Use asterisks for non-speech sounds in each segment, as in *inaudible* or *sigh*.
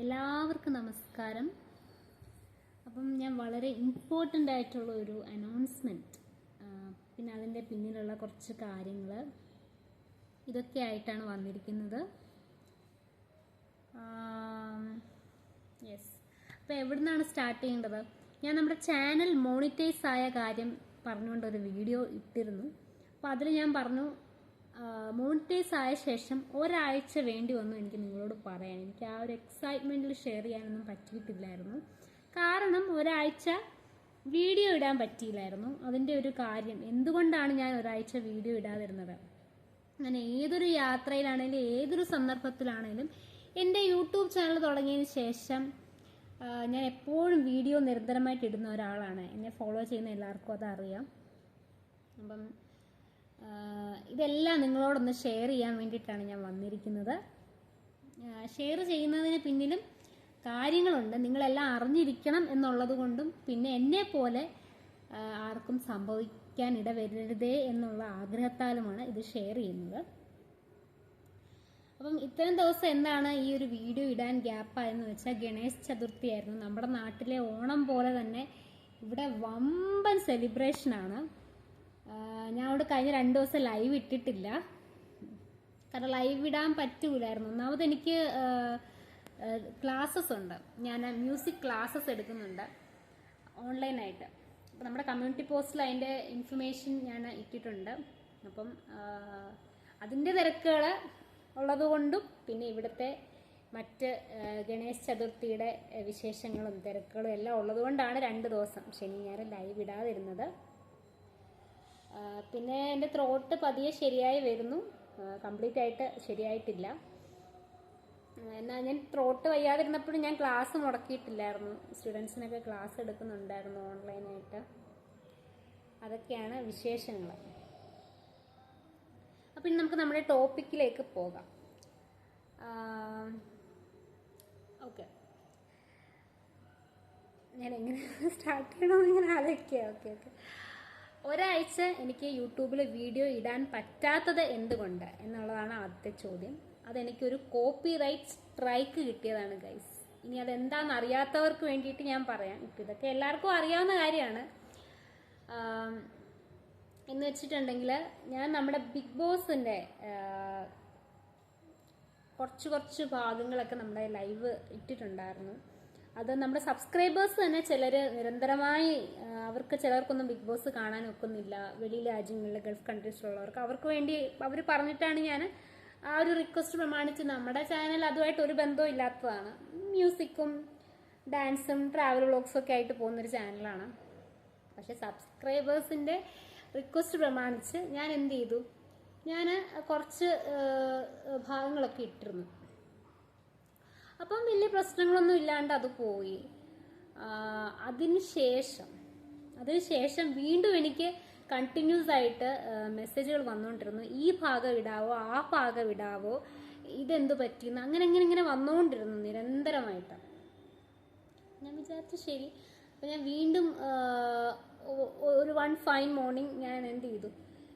എല്ലാവർക്കും നമസ്കാരം. അപ്പം ഞാൻ വളരെ ഇമ്പോർട്ടന്റ് ആയിട്ടുള്ള ഒരു അനൗൺസ്മെന്റ് പിന്നെ അതിന്റെ പിന്നിലുള്ള കുറച്ച് കാര്യങ്ങൾ ഇതൊക്കെ ആയിട്ടാണ് വന്നിരിക്കുന്നത്. യെസ് അപ്പോൾ എവിടെ നിന്നാണ് സ്റ്റാർട്ട് ചെയ്യേണ്ടത്? ഞാൻ നമ്മുടെ ചാനൽ മോണിറ്റൈസ് ആയ കാര്യം പറഞ്ഞുകൊണ്ട് ഒരു വീഡിയോ ഇട്ടിരുന്നു. അപ്പോൾ അതിൽ ഞാൻ പറഞ്ഞു മോണിറ്റൈസ് ആയ ശേഷം ഒരാഴ്ച വേണ്ടി വന്നു എനിക്ക് നിങ്ങളോട് പറയാൻ. എനിക്ക് ആ ഒരു എക്സൈറ്റ്മെന്റിൽ ഷെയർ ചെയ്യാനൊന്നും പറ്റിയിട്ടില്ലായിരുന്നു. കാരണം ഒരാഴ്ച വീഡിയോ ഇടാൻ പറ്റിയില്ലായിരുന്നു. അതിന്റെ ഒരു കാര്യം എന്തുകൊണ്ടാണ് ഞാൻ ഒരാഴ്ച വീഡിയോ ഇടാതിരുന്നത്? ഞാൻ ഏതൊരു യാത്രയിലാണെങ്കിലും ഏതൊരു സന്ദർഭത്തിലാണെങ്കിലും എന്റെ യൂട്യൂബ് ചാനൽ തുടങ്ങിയതിന് ശേഷം ഞാൻ എപ്പോഴും വീഡിയോ നിരന്തരമായിട്ട് ഇടുന്ന ഒരാളാണ്. എന്നെ ഫോളോ ചെയ്യുന്ന എല്ലാവർക്കും അതറിയാം. അപ്പം ഇതെല്ലാം നിങ്ങളോടൊന്ന് ഷെയർ ചെയ്യാൻ വേണ്ടിയിട്ടാണ് ഞാൻ വന്നിരിക്കുന്നത്. ഷെയർ ചെയ്യുന്നതിന് പിന്നിലും കാര്യങ്ങളുണ്ട്. നിങ്ങളെല്ലാം അറിഞ്ഞിരിക്കണം എന്നുള്ളത് കൊണ്ടും പിന്നെ എന്നെ പോലെ ആർക്കും സംഭവിക്കാൻ ഇടവരരുതേ എന്നുള്ള ആഗ്രഹത്താലുമാണ് ഇത് ഷെയർ ചെയ്യുന്നത്. അപ്പം ഇത്രയും ദിവസം എന്താണ് ഈ ഒരു വീഡിയോ ഇടാൻ ഗ്യാപ്പായെന്ന് വെച്ചാൽ ഗണേശ് ചതുർത്ഥി ആയിരുന്നു. നമ്മുടെ നാട്ടിലെ ഓണം പോലെ തന്നെ ഇവിടെ വമ്പൻ സെലിബ്രേഷനാണ് ഞാൻ അവിടെ കഴിഞ്ഞ രണ്ട് ദിവസം ലൈവ് ഇട്ടിട്ടില്ല. കാരണം ലൈവ് ഇടാൻ പറ്റൂലായിരുന്നു. ഒന്നാമത് എനിക്ക് ക്ലാസ്സസ് ഉണ്ട്. ഞാൻ മ്യൂസിക് ക്ലാസ്സസ് എടുക്കുന്നുണ്ട് ഓൺലൈനായിട്ട് അപ്പം നമ്മുടെ കമ്മ്യൂണിറ്റി പോസ്റ്റിൽ അതിന്റെ ഇൻഫർമേഷൻ ഞാൻ ഇട്ടിട്ടുണ്ട്. അപ്പം അതിന്റെ തിരക്കുകൾ ഉള്ളതുകൊണ്ടും പിന്നെ ഇവിടുത്തെ മറ്റ് ഗണേശ് ചതുർത്ഥിയുടെ വിശേഷങ്ങളും തിരക്കുകളും എല്ലാം ഉള്ളതുകൊണ്ടാണ് രണ്ട് ദിവസം ശനി ഞായർ ലൈവ് ഇടാതിരുന്നത്. പിന്നെ എന്റെ ത്രോട്ട് പതിയെ ശരിയായി വരുന്നു. കംപ്ലീറ്റ് ആയിട്ട് ശരിയായിട്ടില്ല. എന്നാൽ ഞാൻ ത്രോട്ട് വയ്യാതിരുന്നപ്പോഴും ഞാൻ ക്ലാസ് മുടക്കിയിട്ടില്ലായിരുന്നു. സ്റ്റുഡൻസിനൊക്കെ ക്ലാസ് എടുക്കുന്നുണ്ടായിരുന്നു ഓൺലൈനായിട്ട് അതൊക്കെയാണ് വിശേഷങ്ങൾ. അപ്പം നമുക്ക് നമ്മുടെ ടോപ്പിക്കിലേക്ക് പോകാം. ഓക്കെ ഞാൻ എങ്ങനെ സ്റ്റാർട്ട് ചെയ്യണമെന്ന് ഇങ്ങനെ ആലോചിക്കുക. ഓക്കെ ഓക്കെ ഒരാഴ്ച എനിക്ക് യൂട്യൂബിൽ വീഡിയോ ഇടാൻ പറ്റാത്തത് എന്തുകൊണ്ട് എന്നുള്ളതാണ് ആദ്യത്തെ ചോദ്യം. അതെനിക്കൊരു കോപ്പി റൈറ്റ് സ്ട്രൈക്ക് കിട്ടിയതാണ് ഗൈസ് ഇനി അതെന്താണെന്ന് അറിയാത്തവർക്ക് വേണ്ടിയിട്ട് ഞാൻ പറയാം. ഇപ്പം ഇതൊക്കെ എല്ലാവർക്കും അറിയാവുന്ന കാര്യമാണ്. എന്ന് വെച്ചിട്ടുണ്ടെങ്കിൽ ഞാൻ നമ്മുടെ ബിഗ് ബോസിന്റെ കുറച്ച് കുറച്ച് ഭാഗങ്ങളൊക്കെ നമ്മുടെ ലൈവ് ഇട്ടിട്ടുണ്ടായിരുന്നു. അത് നമ്മുടെ സബ്സ്ക്രൈബേഴ്സ് തന്നെ ചിലർ നിരന്തരമായി അവർക്ക് ചിലർക്കൊന്നും ബിഗ് ബോസ് കാണാൻ ഒക്കുന്നില്ല. വെളി രാജ്യങ്ങളിൽ ഗൾഫ് കൺട്രീസിലുള്ളവർക്ക് അവർക്ക് വേണ്ടി അവർ പറഞ്ഞിട്ടാണ് ഞാൻ ആ ഒരു റിക്വസ്റ്റ് പ്രമാണിച്ച് നമ്മുടെ ചാനൽ അതുമായിട്ട് ഒരു ബന്ധവും ഇല്ലാത്തതാണ്. മ്യൂസിക്കും ഡാൻസും ട്രാവൽ വ്ളോഗ്സും ഒക്കെ ആയിട്ട് പോകുന്നൊരു ചാനലാണ് പക്ഷേ സബ്സ്ക്രൈബേഴ്സിന്റെ റിക്വസ്റ്റ് പ്രമാണിച്ച് ഞാൻ എന്ത് ചെയ്തു? ഞാൻ കുറച്ച് ഭാഗങ്ങളൊക്കെ ഇട്ടിരുന്നു. അപ്പം വലിയ പ്രശ്നങ്ങളൊന്നും ഇല്ലാണ്ട് അത് പോയി. അതിന് ശേഷം അതിന് ശേഷം വീണ്ടും എനിക്ക് കണ്ടിന്യൂസ് ആയിട്ട് മെസ്സേജുകൾ വന്നുകൊണ്ടിരുന്നു ഈ ഭാഗം ഇടാവോ ആ ഭാഗം ഇടാവോ ഇതെന്ത് പറ്റിയെന്ന് അങ്ങനെ ഇങ്ങനെ ഇങ്ങനെ വന്നുകൊണ്ടിരുന്നു നിരന്തരമായിട്ട്. ഞാൻ വിചാരിച്ചു ശരി. അപ്പം ഞാൻ വീണ്ടും ഒരു വൺ ഫൈൻ മോർണിംഗ് ഞാൻ എന്ത് ചെയ്തു?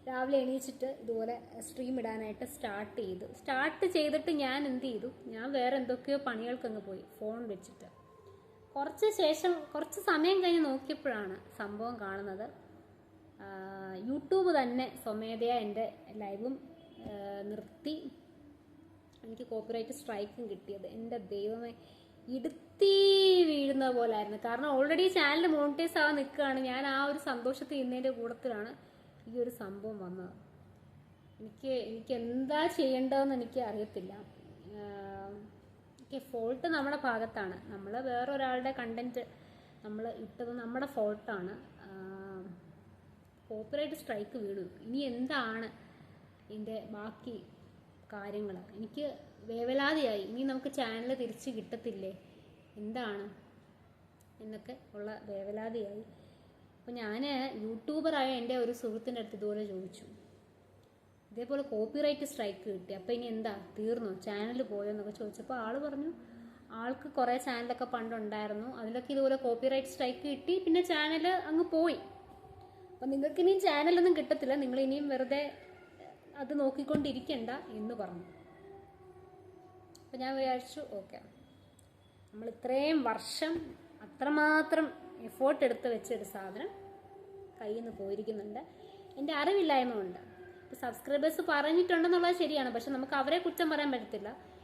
രാവിലെ എണീച്ചിട്ട് ഇതുപോലെ സ്ട്രീം ഇടാനായിട്ട് സ്റ്റാർട്ട് ചെയ്തു. സ്റ്റാർട്ട് ചെയ്തിട്ട് ഞാൻ എന്ത് ചെയ്തു? ഞാൻ വേറെ എന്തൊക്കെയോ പണികൾക്കങ്ങ് പോയി. ഫോൺ വെച്ചിട്ട്. കുറച്ച് ശേഷം കുറച്ച് സമയം കഴിഞ്ഞ് നോക്കിയപ്പോഴാണ് സംഭവം കാണുന്നത്. യൂട്യൂബ് തന്നെ സ്വമേധയാ എന്റെ ലൈവും നിർത്തി. എനിക്ക് കോപ്പിറൈറ്റ് സ്ട്രൈക്കും കിട്ടിയത്. എന്റെ ദൈവമേ ഇടുത്തി വീഴുന്ന പോലായിരുന്നു. കാരണം ഓൾറെഡി ചാനൽ മോണിറ്റൈസ് ആവാൻ നിൽക്കുകയാണ്. ഞാൻ ആ ഒരു സന്തോഷത്തിൽ ഇന്നതിന്റെ കൂട്ടത്തിലാണ് ഈ ഒരു സംഭവം വന്നത്. എനിക്ക് എനിക്ക് എന്താ ചെയ്യേണ്ടതെന്ന് എനിക്ക് അറിയത്തില്ല. എനിക്ക് ഫോൾട്ട് നമ്മുടെ ഭാഗത്താണ്. നമ്മൾ വേറൊരാളുടെ കണ്ടന്റ് നമ്മൾ ഇട്ടത് നമ്മുടെ ഫോൾട്ടാണ് കോപ്പറേറ്റ് സ്ട്രൈക്ക് വീണു. ഇനി എന്താണ് ഇതിന്റെ ബാക്കി കാര്യങ്ങൾ എനിക്ക് വേവലാതിയായി. ഇനി നമുക്ക് ചാനൽ തിരിച്ച് കിട്ടത്തില്ലേ? എന്താണ്? എന്നൊക്കെ ഉള്ള വേവലാതിയായി. അപ്പോൾ ഞാൻ യൂട്യൂബറായ എന്റെ ഒരു സുഹൃത്തിന്റെ അടുത്ത് ഇതുപോലെ ചോദിച്ചു. ഇതേപോലെ കോപ്പിറൈറ്റ് സ്ട്രൈക്ക് കിട്ടി. അപ്പോൾ ഇനി എന്താ? തീർന്നു? ചാനൽ പോയോ എന്നൊക്കെ ചോദിച്ചപ്പോൾ ആൾ പറഞ്ഞു ആൾക്ക് കുറേ ചാനലൊക്കെ പണ്ടുണ്ടായിരുന്നു. അതിലൊക്കെ ഇതുപോലെ കോപ്പിറൈറ്റ് സ്ട്രൈക്ക് കിട്ടി. പിന്നെ ചാനൽ അങ്ങ് പോയി. അപ്പം നിങ്ങൾക്ക് ഇനിയും ചാനലൊന്നും കിട്ടത്തില്ല. നിങ്ങൾ ഇനിയും വെറുതെ അത് നോക്കിക്കൊണ്ടിരിക്കണ്ട എന്ന് പറഞ്ഞു. അപ്പം ഞാൻ വിചാരിച്ചു ഓക്കെ. നമ്മൾ ഇത്രയും വർഷം അത്രമാത്രം എഫേർട്ട് എടുത്ത് വെച്ചൊരു സാധനം കയ്യിൽ നിന്ന് പോയിരിക്കുന്നുണ്ട്. എന്റെ അറിവില്ലായ്മ ഇപ്പോൾ സബ്സ്ക്രൈബേഴ്സ് പറഞ്ഞിട്ടുണ്ടെന്നുള്ളത് ശരിയാണ്. പക്ഷെ നമുക്ക് അവരെ കുറ്റം പറയാൻ പറ്റത്തില്ല.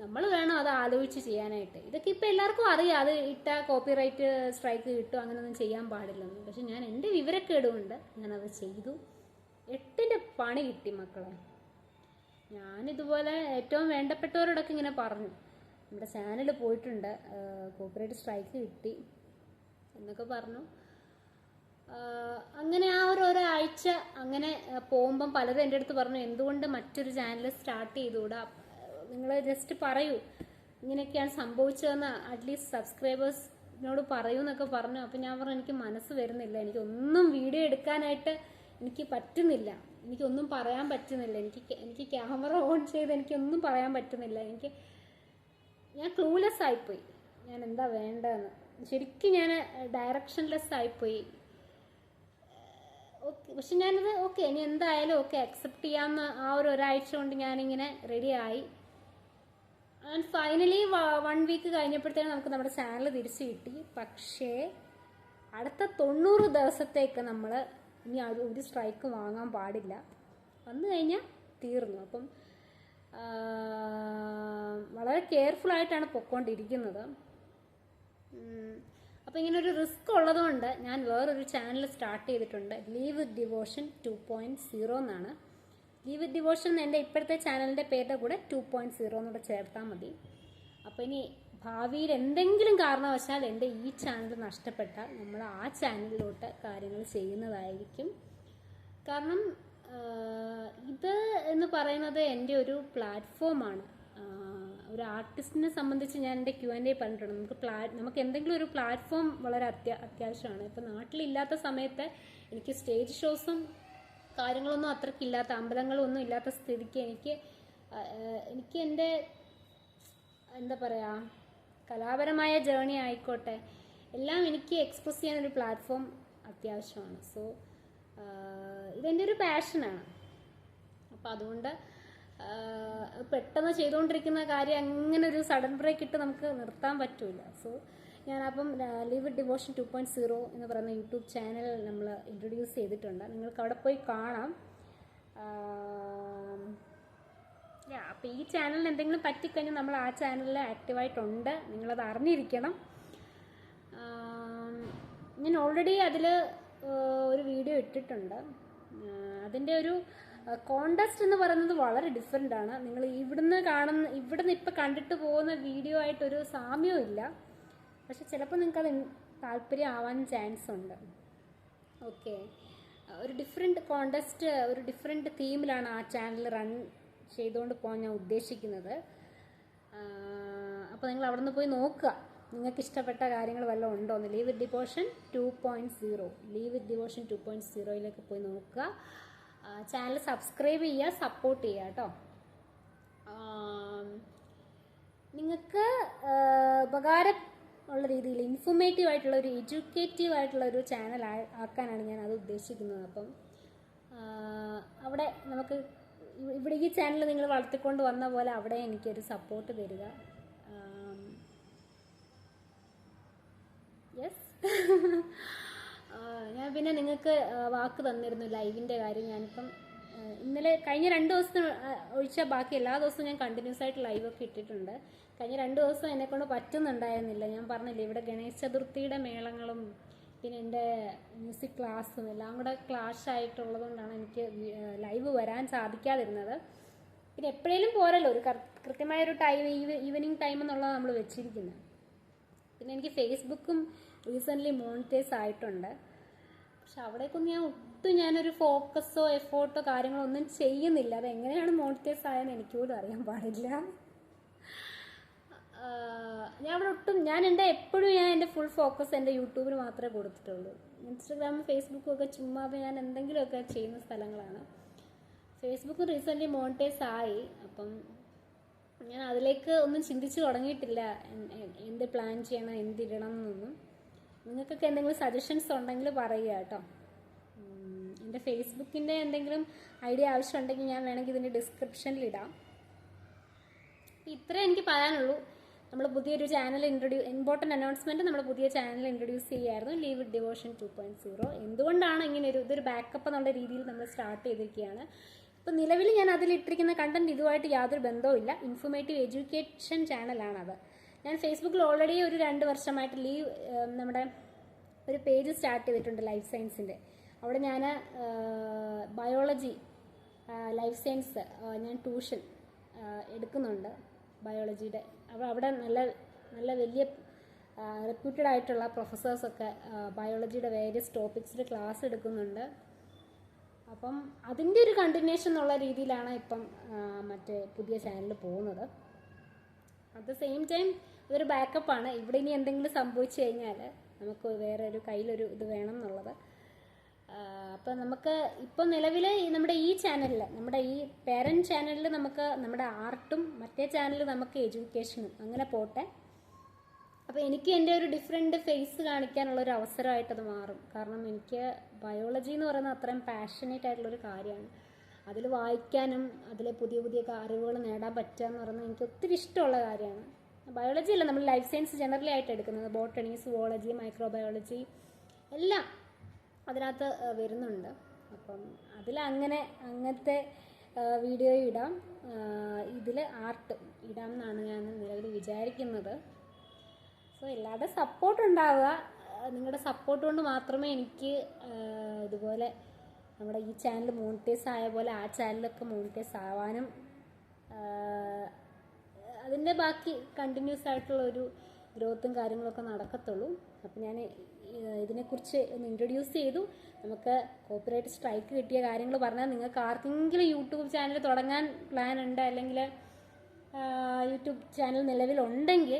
നമ്മൾ വേണം അത് ആലോചിച്ച് ചെയ്യാനായിട്ട്. ഇതൊക്കെ ഇപ്പം എല്ലാവർക്കും അറിയാം. അത് ഇട്ട കോപ്പിറൈറ്റ് സ്ട്രൈക്ക് കിട്ടും അങ്ങനെയൊന്നും ചെയ്യാൻ പാടില്ലെന്ന്. പക്ഷെ ഞാൻ എന്റെ വിവരക്കേടുകൊണ്ട് ഞാനത് ചെയ്തു. എട്ടിന്റെ പണി കിട്ടി മക്കളെ. ഞാനിതുപോലെ ഏറ്റവും വേണ്ടപ്പെട്ടവരോടൊക്കെ ഇങ്ങനെ പറഞ്ഞു. നമ്മുടെ ചാനൽ പോയിട്ടുണ്ട്. കോപ്പിറൈറ്റ് സ്ട്രൈക്ക് കിട്ടി എന്നൊക്കെ പറഞ്ഞു. അങ്ങനെ ആ ഒരു ഒരാഴ്ച അങ്ങനെ പോകുമ്പം പലരും എന്റെ അടുത്ത് പറഞ്ഞു എന്തുകൊണ്ട് മറ്റൊരു ചാനൽ സ്റ്റാർട്ട് ചെയ്തുകൂടാ? നിങ്ങൾ ജസ്റ്റ് പറയൂ. ഇങ്ങനെയൊക്കെയാണ് സംഭവിച്ചതെന്ന് അറ്റ്ലീസ്റ്റ് സബ്സ്ക്രൈബേഴ്സിനോട് പറയൂ എന്നൊക്കെ പറഞ്ഞു. അപ്പം ഞാൻ പറഞ്ഞു എനിക്ക് മനസ്സ് വരുന്നില്ല. എനിക്കൊന്നും വീഡിയോ എടുക്കാനായിട്ട് എനിക്ക് പറ്റുന്നില്ല. എനിക്കൊന്നും പറയാൻ പറ്റുന്നില്ല. എനിക്ക് എനിക്ക് ക്യാമറ ഓൺ ചെയ്ത് എനിക്കൊന്നും പറയാൻ പറ്റുന്നില്ല. എനിക്ക് ഞാൻ ക്ലൂലെസ് ആയിപ്പോയി. ഞാൻ എന്താ വേണ്ടതെന്ന്? ശരിക്കും ഞാൻ ഡയറക്ഷൻലെസ് ആയിപ്പോയി. പക്ഷെ ഞാനത് ഓക്കെ ഇനി എന്തായാലും ഓക്കെ അക്സെപ്റ്റ് ചെയ്യാമെന്ന് ആ ഒരു ഒരാഴ്ച കൊണ്ട് ഞാനിങ്ങനെ റെഡിയായി ആൻഡ് ഫൈനലി വൺ വീക്ക് കഴിഞ്ഞപ്പോഴത്തേനും നമുക്ക് നമ്മുടെ ചാനൽ തിരിച്ചു കിട്ടി. പക്ഷേ അടുത്ത തൊണ്ണൂറ് ദിവസത്തേക്ക് നമ്മൾ ഇനി ഒരു സ്ട്രൈക്ക് വാങ്ങാൻ പാടില്ല. വന്നു കഴിഞ്ഞാൽ തീർന്നു. അപ്പം വളരെ കെയർഫുൾ ആയിട്ടാണ് പൊക്കോണ്ടിരിക്കുന്നത്. അപ്പോൾ ഇങ്ങനെ ഒരു റിസ്ക് ഉള്ളതുകൊണ്ട് ഞാൻ വേറൊരു ചാനൽ സ്റ്റാർട്ട് ചെയ്തിട്ടുണ്ട്. Leave with devotion two point zero എന്നാണ്. ലീവ് വിത്ത് ഡിവോഷൻ എന്റെ ഇപ്പോഴത്തെ ചാനലിന്റെ പേരുടെ കൂടെ ടു പോയിന്റ് സീറോ എന്നൂടെ ചേർത്താൽ മതി. അപ്പോൾ ഇനി ഭാവിയിൽ എന്തെങ്കിലും കാരണവശാൽ എന്റെ ഈ ചാനൽ നഷ്ടപ്പെട്ടാൽ നമ്മൾ ആ ചാനലിലോട്ട് കാര്യങ്ങൾ ചെയ്യുന്നതായിരിക്കും. കാരണം ഇത് എന്ന് പറയുന്നത് എന്റെ ഒരു പ്ലാറ്റ്ഫോമാണ് ഒരു ആർട്ടിസ്റ്റിനെ സംബന്ധിച്ച് ഞാൻ എന്റെ ക്യു ആൻഡ് എ പറഞ്ഞിട്ടുണ്ട്. നമുക്ക് പ്ലാ നമുക്ക് എന്തെങ്കിലും ഒരു പ്ലാറ്റ്ഫോം വളരെ അത്യാ അത്യാവശ്യമാണ്. ഇപ്പം നാട്ടിലില്ലാത്ത സമയത്ത് എനിക്ക് സ്റ്റേജ് ഷോസും കാര്യങ്ങളൊന്നും അത്രയ്ക്കില്ലാത്ത അമ്പലങ്ങളൊന്നും ഇല്ലാത്ത സ്ഥിതിക്ക് എനിക്ക് എനിക്ക് എന്റെ എന്താ പറയുക കലാപരമായ ജേണി ആയിക്കോട്ടെ എല്ലാം എനിക്ക് എക്സ്പ്രസ് ചെയ്യാൻ ഒരു പ്ലാറ്റ്ഫോം അത്യാവശ്യമാണ്. സോ ഇതെന്റെ ഒരു പാഷനാണ് അപ്പം അതുകൊണ്ട് പെട്ടെന്ന് ചെയ്തുകൊണ്ടിരിക്കുന്ന കാര്യം അങ്ങനെ ഒരു സഡൻ ബ്രേക്ക് ഇട്ട് നമുക്ക് നിർത്താൻ പറ്റില്ല സോ ഞാനപ്പം leave devotion two point zero എന്ന് പറയുന്ന യൂട്യൂബ് ചാനൽ നമ്മൾ ഇൻട്രൊഡ്യൂസ് ചെയ്തിട്ടുണ്ട്. നിങ്ങൾക്ക് അവിടെ പോയി കാണാം. അപ്പം ഈ ചാനലിന് എന്തെങ്കിലും പറ്റിക്കഴിഞ്ഞാൽ നമ്മൾ ആ ചാനലിൽ ആക്റ്റീവായിട്ടുണ്ട് നിങ്ങളത് അറിഞ്ഞിരിക്കണം. ഞാൻ ഓൾറെഡി അതിൽ ഒരു വീഡിയോ ഇട്ടിട്ടുണ്ട്. അതിന്റെ ഒരു കോണ്ടസ്റ്റ് എന്ന് പറയുന്നത് വളരെ ഡിഫറെന്റ് ആണ്. നിങ്ങൾ ഇവിടുന്ന് കാണുന്ന ഇവിടുന്ന് ഇപ്പം കണ്ടിട്ട് പോകുന്ന വീഡിയോ ആയിട്ടൊരു സാമ്യവും ഇല്ല. പക്ഷെ ചിലപ്പോൾ നിങ്ങൾക്ക് അത് താല്പര്യം ആവാൻ ചാൻസ് ഉണ്ട്. ഓക്കെ ഒരു ഡിഫറെന്റ് കോണ്ടസ്റ്റ് ഒരു ഡിഫറെന്റ് തീമിലാണ് ആ ചാനൽ റൺ ചെയ്തുകൊണ്ട് പോകാൻ ഞാൻ ഉദ്ദേശിക്കുന്നത്. അപ്പോൾ നിങ്ങൾ അവിടെ നിന്ന് പോയി നോക്കുക. നിങ്ങൾക്ക് ഇഷ്ടപ്പെട്ട കാര്യങ്ങൾ വല്ലതും ഉണ്ടോ എന്ന്. Leave with devotion two point zero leave with devotion two point സീറോയിലേക്ക് പോയി നോക്കുക. ചാനൽ സബ്സ്ക്രൈബ് ചെയ്യുക സപ്പോർട്ട് ചെയ്യുക കേട്ടോ. നിങ്ങൾക്ക് ഉപകാരം ഉള്ള രീതിയിൽ ഇൻഫോർമേറ്റീവ് ആയിട്ടുള്ള ഒരു എഡ്യൂക്കേറ്റീവ് ആയിട്ടുള്ള ഒരു ചാനൽ ആക്കാനാണ് ഞാൻ അത് ഉദ്ദേശിക്കുന്നത്. അപ്പം അവിടെ നമുക്ക് ഇവ- ഇവിടെ ഈ ചാനൽ നിങ്ങൾ വളർത്തിക്കൊണ്ട് വന്ന പോലെ അവിടെ എനിക്കൊരു സപ്പോർട്ട് തരിക. യെസ് *laughs* ഞാൻ പിന്നെ നിങ്ങൾക്ക് വാക്ക് തന്നിരുന്നു ലൈവിന്റെ കാര്യം ഞാനിപ്പം ഇന്നലെ കഴിഞ്ഞ രണ്ട് ദിവസം ഒഴിച്ച ബാക്കി എല്ലാ ദിവസവും ഞാൻ കണ്ടിന്യൂസ് ആയിട്ട് ലൈവൊക്കെ ഇട്ടിട്ടുണ്ട്. കഴിഞ്ഞ രണ്ട് ദിവസം എന്നെക്കൊണ്ട് പറ്റുന്നുണ്ടായിരുന്നില്ല. ഞാൻ പറഞ്ഞില്ലേ ഇവിടെ ഗണേശ ചതുർത്ഥിയുടെ മേളങ്ങളും പിന്നെ എന്റെ മ്യൂസിക് ക്ലാസ്സും എല്ലാം കൂടെ ക്ലാഷ് ആയിട്ടുള്ളതുകൊണ്ടാണ് എനിക്ക് ലൈവ് വരാൻ സാധിക്കാതിരുന്നത്. പിന്നെ എപ്പോഴേലും പോരല്ലോ ഒരു കൃത്യമായ കൃത്യമായൊരു ടൈം ഈവനിങ് ടൈം എന്നുള്ളത് നമ്മൾ വെച്ചിരിക്കുന്നത് പിന്നെ എനിക്ക് ഫേസ്ബുക്കും റീസെന്റ്ലി മോണിറ്റൈസ് ആയിട്ടുണ്ട്. പക്ഷെ അവിടേക്കൊന്നും ഞാൻ ഒട്ടും ഞാനൊരു ഫോക്കസോ എഫോർട്ടോ കാര്യങ്ങളോ ഒന്നും ചെയ്യുന്നില്ല. അത് എങ്ങനെയാണ് മോണിറ്റൈസ് ആയെന്ന് എനിക്ക് പോലും അറിയാൻ പാടില്ല. ഞാൻ അവിടെ ഒട്ടും ഞാൻ എന്റെ എപ്പോഴും ഞാൻ എന്റെ ഫുൾ ഫോക്കസ് എന്റെ യൂട്യൂബിന് മാത്രമേ കൊടുത്തിട്ടുള്ളൂ. ഇൻസ്റ്റഗ്രാമും ഫേസ്ബുക്കും ഒക്കെ ചുമ്മാ ഞാൻ എന്തെങ്കിലുമൊക്കെ ചെയ്യുന്ന സ്ഥലങ്ങളാണ്. ഫേസ്ബുക്ക് റീസെന്റ്ലി മോണിറ്റൈസ് ആയി. അപ്പം ഞാൻ അതിലേക്ക് ഒന്നും ചിന്തിച്ച് തുടങ്ങിയിട്ടില്ല. എന്ത് പ്ലാൻ ചെയ്യണം എന്തിടണം എന്നൊന്നും. നിങ്ങൾക്കൊക്കെ എന്തെങ്കിലും സജഷൻസ് ഉണ്ടെങ്കിൽ പറയുക കേട്ടോ. എന്റെ ഫേസ്ബുക്കിന്റെ എന്തെങ്കിലും ഐഡിയ ആവശ്യമുണ്ടെങ്കിൽ ഞാൻ വേണമെങ്കിൽ ഇതിന്റെ ഡിസ്ക്രിപ്ഷനിൽ ഇടാം. ഇത്രേ എനിക്ക് പറയാനുള്ളൂ. നമ്മൾ പുതിയൊരു ചാനൽ ഇൻട്രൊഡ്യൂ ഇമ്പോർട്ടന്റ് അനൗൺസ്മെന്റ് നമ്മൾ പുതിയ ചാനൽ ഇൻട്രൊഡ്യൂസ് ചെയ്യായിരുന്നു. Leave with devotion two point zero എന്തുകൊണ്ടാണ് ഇങ്ങനെ ഒരു ഇതൊരു ബാക്കപ്പ് എന്നുള്ള രീതിയിൽ നമ്മൾ സ്റ്റാർട്ട് ചെയ്തിരിക്കുകയാണ്? ഇപ്പം നിലവിൽ ഞാൻ അതിലിട്ടിരിക്കുന്ന കണ്ടന്റ് ഇതുമായിട്ട് യാതൊരു ബന്ധവും ഇല്ല ഇൻഫോർമേറ്റീവ് എഡ്യൂക്കേഷൻ ചാനലാണത് ഞാൻ ഫേസ്ബുക്കിൽ ഓൾറെഡി ഒരു രണ്ട് വർഷമായിട്ട് ലീവ് നമ്മുടെ ഒരു പേജ് സ്റ്റാർട്ട് ചെയ്തിട്ടുണ്ട് ലൈഫ് സയൻസിന്റെ അവിടെ ഞാൻ ബയോളജി ലൈഫ് സയൻസ് ഞാൻ ട്യൂഷൻ എടുക്കുന്നുണ്ട് ബയോളജിയുടെ അപ്പോൾ അവിടെ നല്ല നല്ല വലിയ റെപ്യൂട്ടഡ് ആയിട്ടുള്ള പ്രൊഫസേഴ്സൊക്കെ ബയോളജിയുടെ വേരിയസ് ടോപ്പിക്സിൽ ക്ലാസ് എടുക്കുന്നുണ്ട്. അപ്പം അതിന്റെ ഒരു കണ്ടിന്യൂഷൻ എന്നുള്ള രീതിയിലാണ് ഇപ്പം മറ്റേ പുതിയ ചാനൽ പോകുന്നത്. അറ്റ് ദ സെയിം ടൈം ഇതൊരു ബാക്കപ്പാണ് ഇവിടെ ഇനി എന്തെങ്കിലും സംഭവിച്ചു കഴിഞ്ഞാൽ നമുക്ക് വേറെ ഒരു കയ്യിലൊരു ഇത് വേണം എന്നുള്ളത് അപ്പം നമുക്ക് ഇപ്പം നിലവിൽ നമ്മുടെ ഈ ചാനലിൽ നമ്മുടെ ഈ പേരന്റ് ചാനലിൽ നമുക്ക് നമ്മുടെ ആർട്ടും മറ്റേ ചാനലിൽ നമുക്ക് എഡ്യൂക്കേഷനും അങ്ങനെ പോട്ടെ. അപ്പോൾ എനിക്ക് എന്റെ ഒരു ഡിഫറെന്റ് ഫേസ് കാണിക്കാനുള്ള ഒരു അവസരമായിട്ടത് മാറും. കാരണം എനിക്ക് ബയോളജി എന്ന് പറയുന്നത് അത്രയും പാഷനേറ്റ് ആയിട്ടുള്ളൊരു കാര്യമാണ്. അതിൽ വായിക്കാനും അതിലെ പുതിയ പുതിയ അറിവുകൾ നേടാൻ പറ്റുക എന്ന് പറയുന്നത് എനിക്ക് ഒത്തിരി ഇഷ്ടമുള്ള കാര്യമാണ്. ബയോളജി അല്ല നമ്മൾ ലൈഫ് സയൻസ് ജനറലി ആയിട്ട് എടുക്കുന്നത്. ബോട്ടണി സുവോളജി മൈക്രോബയോളജി എല്ലാം അതിനകത്ത് വരുന്നുണ്ട്. അപ്പം അതിലങ്ങനെ അങ്ങനത്തെ വീഡിയോ ഇടാം. ഇതിൽ ആർട്ട് ഇടാം എന്നാണ് ഞാൻ നിലവിൽ വിചാരിക്കുന്നത്. സോ എല്ലാവരുടെ സപ്പോർട്ട് ഉണ്ടാവുക. നിങ്ങളുടെ സപ്പോർട്ട് കൊണ്ട് മാത്രമേ എനിക്ക് ഇതുപോലെ നമ്മുടെ ഈ ചാനൽ മോണിറ്റൈസ് ആയ പോലെ ആ ചാനലൊക്കെ മോണിറ്റൈസ് ആവാനും അതിന്റെ ബാക്കി കണ്ടിന്യൂസ് ആയിട്ടുള്ള ഒരു ഗ്രോത്തും കാര്യങ്ങളൊക്കെ നടക്കത്തുള്ളൂ. അപ്പം ഞാൻ ഇതിനെക്കുറിച്ച് ഒന്ന് ഇൻട്രൊഡ്യൂസ് ചെയ്തു. നമുക്ക് കോപ്പറേറ്റ് സ്ട്രൈക്ക് കിട്ടിയ കാര്യങ്ങൾ പറഞ്ഞാൽ നിങ്ങൾക്ക് ആർക്കെങ്കിലും യൂട്യൂബ് ചാനൽ തുടങ്ങാൻ പ്ലാൻ ഉണ്ട് അല്ലെങ്കിൽ യൂട്യൂബ് ചാനൽ നിലവിലുണ്ടെങ്കിൽ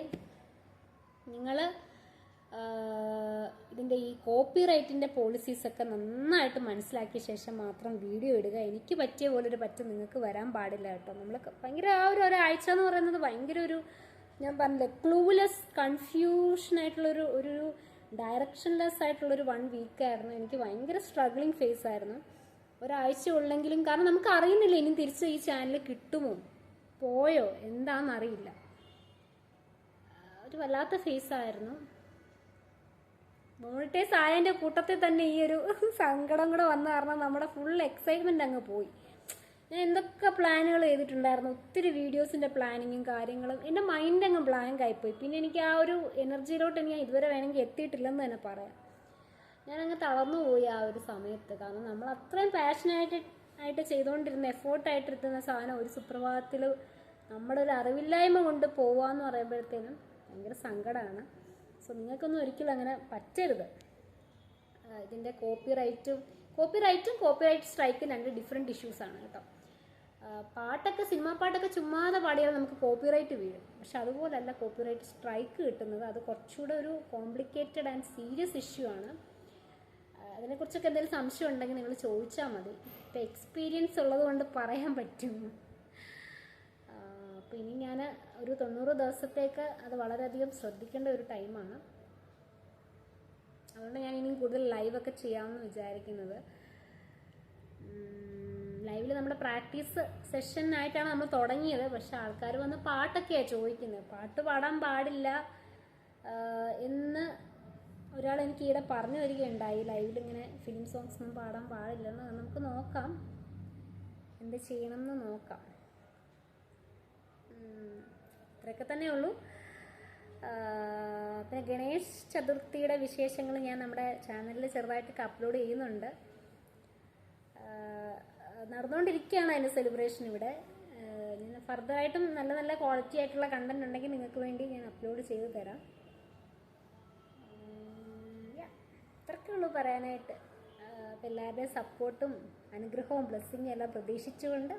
നിങ്ങൾ ഇതിന്റെ ഈ കോപ്പി റൈറ്റിന്റെ പോളിസീസൊക്കെ നന്നായിട്ട് മനസ്സിലാക്കിയ ശേഷം മാത്രം വീഡിയോ ഇടുക. എനിക്ക് പറ്റിയ പോലൊരു പറ്റും നിങ്ങൾക്ക് വരാൻ പാടില്ല കേട്ടോ. നമ്മൾ ഭയങ്കര ആ ഒരു ഒരാഴ്ച എന്ന് പറയുന്നത് ഭയങ്കര ഒരു ഞാൻ പറഞ്ഞില്ലേ ക്ലൂലെസ് കൺഫ്യൂഷൻ ആയിട്ടുള്ളൊരു ഒരു ഡയറക്ഷൻലെസ് ആയിട്ടുള്ളൊരു വൺ വീക്കായിരുന്നു എനിക്ക് ഭയങ്കര സ്ട്രഗ്ലിങ് ഫേസ് ആയിരുന്നു. ഒരാഴ്ച ഉള്ളെങ്കിലും കാരണം നമുക്ക് അറിയുന്നില്ല ഇനി തിരിച്ച് ഈ ചാനൽ കിട്ടുമോ പോയോ എന്താണെന്നറിയില്ല ഒരു വല്ലാത്ത ഫേസ് ആയിരുന്നു. മോണിറ്റൈസ് ആയതിന്റെ കൂട്ടത്തിൽ തന്നെ ഈ ഒരു സങ്കടം കൂടെ വന്ന കാരണം നമ്മുടെ ഫുൾ എക്സൈറ്റ്മെന്റ് അങ്ങ് പോയി. ഞാൻ എന്തൊക്കെ പ്ലാനുകൾ ചെയ്തിട്ടുണ്ടായിരുന്നു? ഒത്തിരി വീഡിയോസിന്റെ പ്ലാനിങ്ങും കാര്യങ്ങളും. എന്റെ മൈൻഡ് അങ്ങ് ബ്ലാങ്ക് ആയിപ്പോയി. പിന്നെ എനിക്ക് ആ ഒരു എനർജിയിലോട്ട് ഞാൻ ഇതുവരെ വേണമെങ്കിൽ എത്തിയിട്ടില്ലെന്ന് തന്നെ പറയാം. ഞാനങ്ങ് തളർന്നു പോയി ആ ഒരു സമയത്ത്. കാരണം നമ്മൾ അത്രയും പാഷനായിട്ട് ആയിട്ട് ചെയ്തുകൊണ്ടിരുന്ന എഫേർട്ടായിട്ടിരുന്ന സാധനം ഒരു സുപ്രഭാതത്തിൽ നമ്മുടെ ഒരു അറിവില്ലായ്മ കൊണ്ട് പോവാന്ന് പറയുമ്പോഴത്തേനും ഭയങ്കര സങ്കടമാണ് സോ നിങ്ങൾക്കൊന്നും ഒരിക്കലും അങ്ങനെ പറ്റരുത്. ഇതിന്റെ കോപ്പി റൈറ്റും കോപ്പി റൈറ്റും കോപ്പി റൈറ്റ് സ്ട്രൈക്കും രണ്ട് ഡിഫറെന്റ് ഇഷ്യൂസാണ് കേട്ടോ. പാട്ടൊക്കെ സിനിമാ പാട്ടൊക്കെ ചുമ്മാതെ പാടിയാൽ നമുക്ക് കോപ്പി റൈറ്റ് വീഴും. പക്ഷെ അതുപോലല്ല കോപ്പി റൈറ്റ് സ്ട്രൈക്ക് കിട്ടുന്നത് അത് കുറച്ചുകൂടെ ഒരു കോംപ്ലിക്കേറ്റഡ് ആൻഡ് സീരിയസ് ഇഷ്യൂ ആണ്. അതിനെക്കുറിച്ചൊക്കെ എന്തെങ്കിലും സംശയം ഉണ്ടെങ്കിൽ നിങ്ങൾ ചോദിച്ചാൽ മതി. ഇപ്പം എക്സ്പീരിയൻസ് ഉള്ളത് കൊണ്ട് പറയാൻ പറ്റും. അപ്പോൾ ഇനി ഞാൻ ഒരു തൊണ്ണൂറ് ദിവസത്തേക്ക് അത് വളരെയധികം ശ്രദ്ധിക്കേണ്ട ഒരു ടൈമാണ്. അതുകൊണ്ട് ഞാൻ ഇനിയും കൂടുതൽ ലൈവൊക്കെ ചെയ്യാമെന്ന് വിചാരിക്കുന്നത്. ലൈവിൽ നമ്മുടെ പ്രാക്ടീസ് സെഷനായിട്ടാണ് നമ്മൾ തുടങ്ങിയത്. പക്ഷെ ആൾക്കാർ വന്ന് പാട്ടൊക്കെയാണ് ചോദിക്കുന്നത് പാട്ട് പാടാൻ പാടില്ല എന്ന് ഒരാൾ എനിക്ക് ഈയിടെ പറഞ്ഞു വരികയുണ്ടായി. ലൈവിൽ ഇങ്ങനെ ഫിലിം സോങ്സ് ഒന്നും പാടാൻ പാടില്ല പാടില്ലെന്ന് നമുക്ക് നോക്കാം. എന്ത് ചെയ്യണം എന്ന് നോക്കാം. ഇത്രയൊക്കെ തന്നെ ഉള്ളൂ. പിന്നെ ഗണേഷ് ചതുർത്ഥിയുടെ വിശേഷങ്ങൾ ഞാൻ നമ്മുടെ ചാനലിൽ ചെറുതായിട്ടൊക്കെ അപ്ലോഡ് ചെയ്യുന്നുണ്ട്. നടന്നുകൊണ്ടിരിക്കുകയാണ് അതിന്റെ സെലിബ്രേഷൻ ഇവിടെ. ഞാൻ ഫർദറായിട്ടും നല്ല നല്ല ക്വാളിറ്റി ആയിട്ടുള്ള കണ്ടന്റ് ഉണ്ടെങ്കിൽ നിങ്ങൾക്ക് വേണ്ടി ഞാൻ അപ്ലോഡ് ചെയ്ത് തരാം. ഇത്രയൊക്കെ ഉള്ളൂ പറയാനായിട്ട്. എല്ലാവരുടെയും സപ്പോർട്ടും അനുഗ്രഹവും ബ്ലെസ്സിങ്ങും എല്ലാം പ്രതീക്ഷിച്ചുകൊണ്ട്